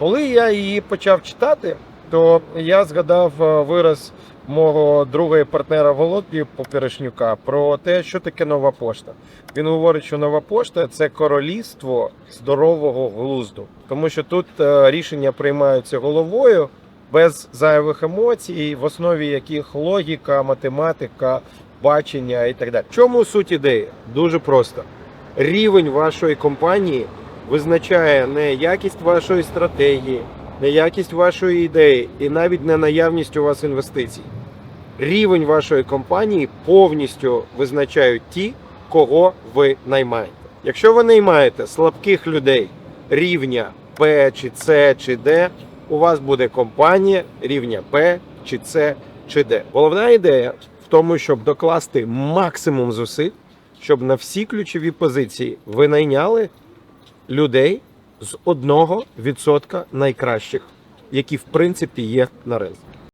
Коли я її почав читати, то я згадав е, вираз мого друга і партнера Володі Поперешнюка про те, що таке нова пошта. Він говорить, що нова пошта це королівство здорового глузду, тому що тут е, рішення приймаються головою без зайвих емоцій, в основі яких логіка, математика, бачення і так далі. В чому суть ідеї? Дуже просто. Рівень вашої компанії визначає не якість вашої стратегії, не якість вашої ідеї і навіть не наявність у вас інвестицій. Рівень вашої компанії повністю визначають ті, кого ви наймаєте. Якщо ви наймаєте слабких людей рівня Б чи С чи Д, у вас буде компанія рівня Б чи С чи Д. Головна ідея в тому, щоб докласти максимум зусиль, щоб на всі ключові позиції ви найняли людей з 1% найкращих, які в принципі є на ринку.